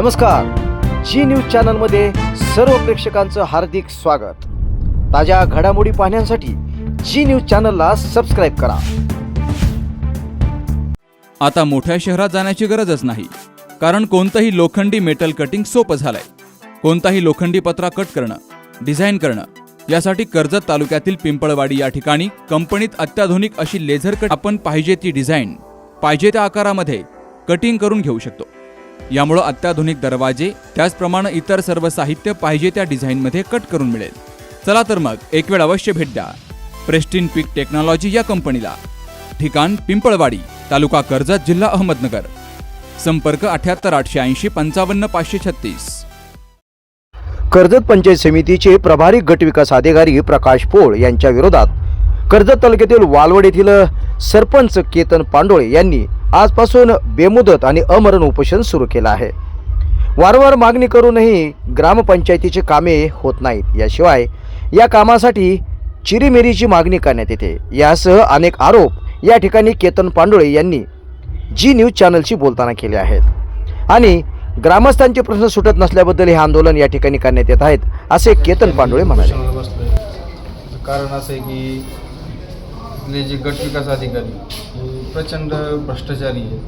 नमस्कार. जी न्यूज चॅनलमध्ये सर्व प्रेक्षकांचं हार्दिक स्वागत. ताज्या घडामोडी पाहण्यासाठी जी न्यूज चॅनलला सबस्क्राईब करा. आता मोठ्या शहरात जाण्याची गरजच नाही कारण कोणतंही लोखंडी मेटल कटिंग सोपं झालंय. कोणताही लोखंडी पत्रा कट करणं डिझाईन करणं यासाठी कर्जत तालुक्यातील पिंपळवाडी या ठिकाणी कंपनीत अत्याधुनिक अशी लेझर कट आपण पाहिजे ती डिझाईन पाहिजे त्या आकारामध्ये कटिंग करून घेऊ शकतो. यामुळं अत्याधुनिक दरवाजे त्याचप्रमाणे इतर सर्व साहित्य पाहिजे त्या डिझाईनमध्ये कट करून मिळेल. चला तर मग एक वेळ अवश्य भेट द्या. प्रेस्टिन पीक टेक्नॉलॉजी या कंपनीला. ठिकाण पिंपळवाडी तालुका कर्जत जिल्हा अहमदनगर. संपर्क अठ्याहत्तर आठशे ऐंशी पंचावन्न पाचशे छत्तीस. कर्जत पंचायत समितीचे प्रभारी गट विकास अधिकारी प्रकाश पोळ यांच्या विरोधात कर्जत तालुक्यातील वालवड येथील सरपंच केतन पांडोळे यांनी आजपासून बेमुदत आणि अमरण उपोषण सुरू केलं आहे. वारंवार मागणी करूनही ग्रामपंचायतीची कामे होत नाहीत. याशिवाय या कामासाठी चिरीमिरीची मागणी करण्यात येते. यासह अनेक आरोप या ठिकाणी केतन पांडुळे यांनी जी न्यूज चॅनलशी बोलताना केले आहेत. आणि ग्रामस्थांचे प्रश्न सुटत नसल्याबद्दल हे आंदोलन या ठिकाणी करण्यात येत आहेत असे केतन पांडुळे म्हणाले. कारण असं आहे की जे गट विकास अधिकारी प्रचंड भ्रष्टाचारी आहे.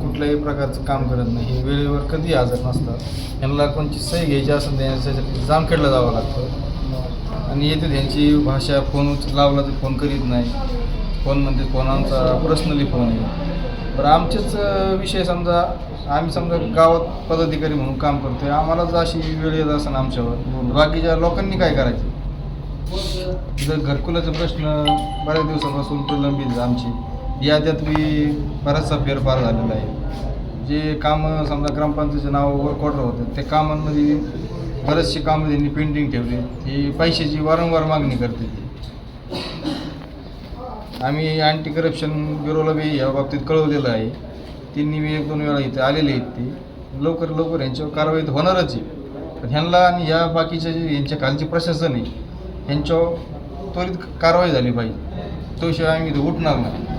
कुठल्याही प्रकारचं काम करत नाही. हे वेळेवर कधी हजर नसतात. यांना कोणची सही घ्यायची असेल त्यांच्यासाठी जामखेडला जावं लागतं. आणि येते त्यांची भाषा फोन लावला तर फोन करीत नाही. फोन म्हणते फोन आमचा पर्सनली फोन आहे. बरं आमचेच विषय समजा आम्ही समजा गावात पदाधिकारी म्हणून काम करतोय. आम्हाला जर अशी वेळ येत असेल आमच्यावर बाकीच्या लोकांनी काय करायचं? जर घरकुलाचा प्रश्न बऱ्याच दिवसापासून प्रलंबित आमची. याद्यात बी बराचसा फेरफार झालेला आहे. जे कामं समजा ग्रामपंचायतीच्या नावावर वर्क ऑर्डर होतं त्या कामांमध्ये बरेचशी कामं त्यांनी पेंटिंग ठेवली. ही पैशाची वारंवार मागणी करते ती. आम्ही अँटी करप्शन ब्युरोला बी या बाबतीत कळवलेलं आहे. त्यांनी मी एक दोन वेळा इथे आलेले आहेत ते. लवकर लवकर यांच्यावर कारवाई तर होणारच आहे. पण ह्यांना आणि ह्या बाकीच्या जे यांच्या खालचे प्रशासन आहे यांच्यावर त्वरित कारवाई झाली पाहिजे. तोशिवाय आम्ही इथे उठणार नाही.